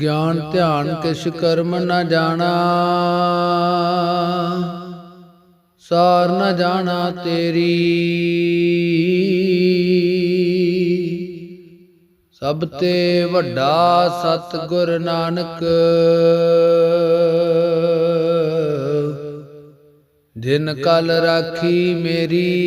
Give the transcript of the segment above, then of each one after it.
ਗਿਆਨ ਧਿਆਨ ਕਿਛ ਕਰਮ ਨਾ ਜਾਣਾ। ਸਾਰ ਨਾ ਜਾਣਾ ਤੇਰੀ। ਸਭ ਤੇ ਵੱਡਾ ਸਤਿਗੁਰ ਨਾਨਕ। ਦਿਨ ਕਲ ਰਾਖੀ ਮੇਰੀ।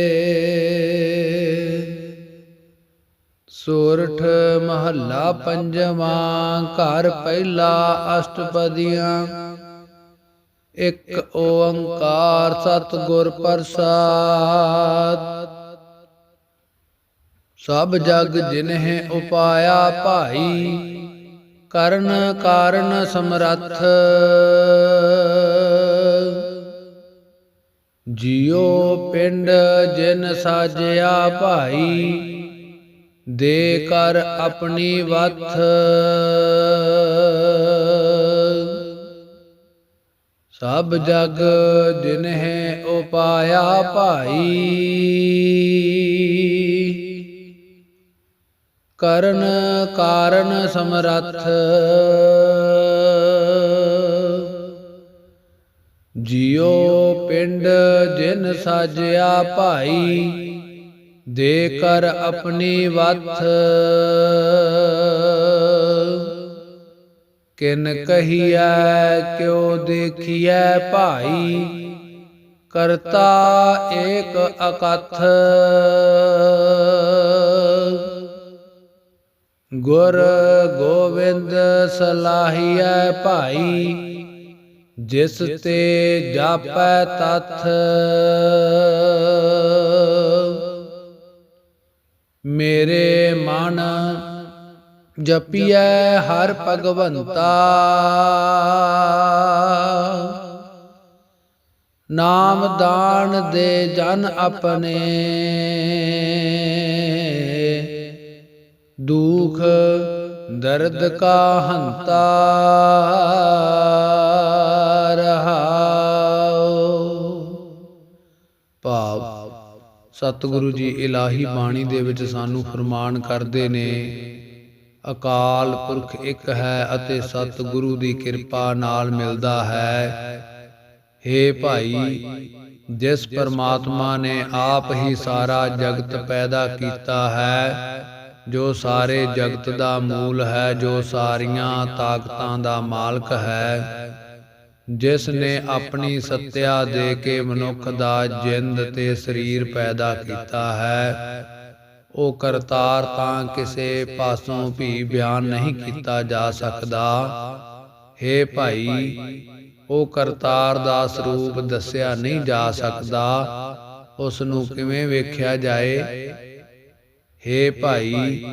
ਸੋਰਠ ਮਹੱਲਾ ਪੰਜਵਾਂ, ਘਰ ਪਹਿਲਾ ਅਸ਼ਟਪਦੀਆਂ। ਇੱਕ ਓੰਕਾਰ ਸਤਿਗੁਰ ਪ੍ਰਸਾਦ। ਸਭ ਜਗ ਜਿਨਹਿ ਉਪਾਇਆ ਭਾਈ, ਕਰਨ ਕਾਰਨ ਸਮਰੱਥ। ਜਿਉ ਪਿੰਡ ਜਿਨ ਸਾਜਿਆ ਭਾਈ ਦੇ ਕਰ ਆਪਣੀ ਵਥ ਸਭ ਜਗ ਜਿਨਹਿ ਉਪਾਇਆ ਭਾਈ। ਕਰਨ ਕਾਰਨ ਸਮਰੱਥ। ਜਿਉ ਪਿੰਡ ਜਿਨ ਸਾਜਿਆ ਭਾਈ। ਦੇ ਕਰ ਆਪਣੀ ਵਥ ਕਿਨ ਕਹੀਐ, ਕਿਉ ਦੇਖੀਐ ਭਾਈ? ਕਰਤਾ ਏਕ ਅਕਥ। ਗੁਰ ਗੋਬਿੰਦ ਸਲਾਹੀਐ ਭਾਈ, ਜਿਸ ਤੇ ਜਾਪੈ ਤਥ। ਮੇਰੇ ਮਨ ਜਪੀਐ ਹਰ ਭਗਵੰਤਾ। ਨਾਮ ਦਾਨ ਦੇ ਜਨ ਆਪਣੇ। ਦੁਖ ਦਰਦ ਕਾ ਹੰਤਾ। ਸਤਿਗੁਰੂ ਜੀ ਇਲਾਹੀ ਬਾਣੀ ਦੇ ਵਿੱਚ ਸਾਨੂੰ ਫਰਮਾਨ ਕਰਦੇ ਨੇ ਅਕਾਲ ਪੁਰਖ ਇੱਕ ਹੈ ਅਤੇ ਸਤਿਗੁਰੂ ਦੀ ਕਿਰਪਾ ਨਾਲ ਮਿਲਦਾ ਹੈ। ਹੇ। ਭਾਈ ਜਿਸ ਪਰਮਾਤਮਾ ਨੇ ਆਪ ਹੀ ਸਾਰਾ ਜਗਤ ਪੈਦਾ ਕੀਤਾ ਹੈ। ਜੋ ਸਾਰੇ ਜਗਤ ਦਾ ਮੂਲ ਹੈ ਜੋ ਸਾਰੀਆਂ ਤਾਕਤਾਂ ਦਾ ਮਾਲਕ ਹੈ। ਜਿਸ ਨੇ ਆਪਣੀ ਸੱਤਿਆ ਦੇ ਕੇ ਮਨੁੱਖ ਦਾ ਜਿੰਦ ਤੇ ਸਰੀਰ ਪੈਦਾ ਕੀਤਾ ਹੈ। ਉਹ ਕਰਤਾਰ ਤਾਂ ਕਿਸੇ ਪਾਸੋਂ ਵੀ ਬਿਆਨ ਨਹੀਂ ਕੀਤਾ ਜਾ ਸਕਦਾ। ਹੇ ਭਾਈ ਉਹ ਕਰਤਾਰ ਦਾ ਸਰੂਪ ਦੱਸਿਆ ਨਹੀਂ ਜਾ ਸਕਦਾ। ਉਸ ਨੂੰ ਕਿਵੇਂ ਵੇਖਿਆ ਜਾਏ? ਹੇ ਭਾਈ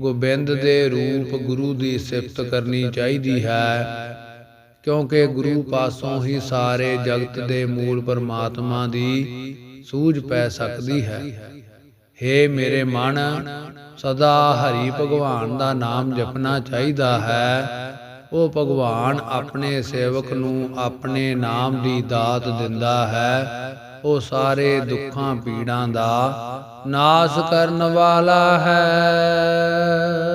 ਗੋਬਿੰਦ ਦੇ ਰੂਪ ਗੁਰੂ ਦੀ ਸਿਫਤ ਕਰਨੀ ਚਾਹੀਦੀ ਹੈ। ਕਿਉਂਕਿ ਗੁਰੂ ਪਾਸੋਂ ਹੀ ਸਾਰੇ ਜਗਤ ਦੇ ਮੂਲ ਪਰਮਾਤਮਾ ਦੀ ਸੂਝ ਪੈ ਸਕਦੀ ਹੈ। ਹੇ ਮੇਰੇ ਮਨ ਸਦਾ ਹਰੀ ਭਗਵਾਨ ਦਾ ਨਾਮ ਜਪਣਾ ਚਾਹੀਦਾ ਹੈ। ਉਹ ਭਗਵਾਨ ਆਪਣੇ ਸੇਵਕ ਨੂੰ ਆਪਣੇ ਨਾਮ ਦੀ ਦਾਤ ਦਿੰਦਾ ਹੈ। ਉਹ ਸਾਰੇ ਦੁੱਖਾਂ ਪੀੜਾਂ ਦਾ ਨਾਸ਼ ਕਰਨ ਵਾਲਾ ਹੈ।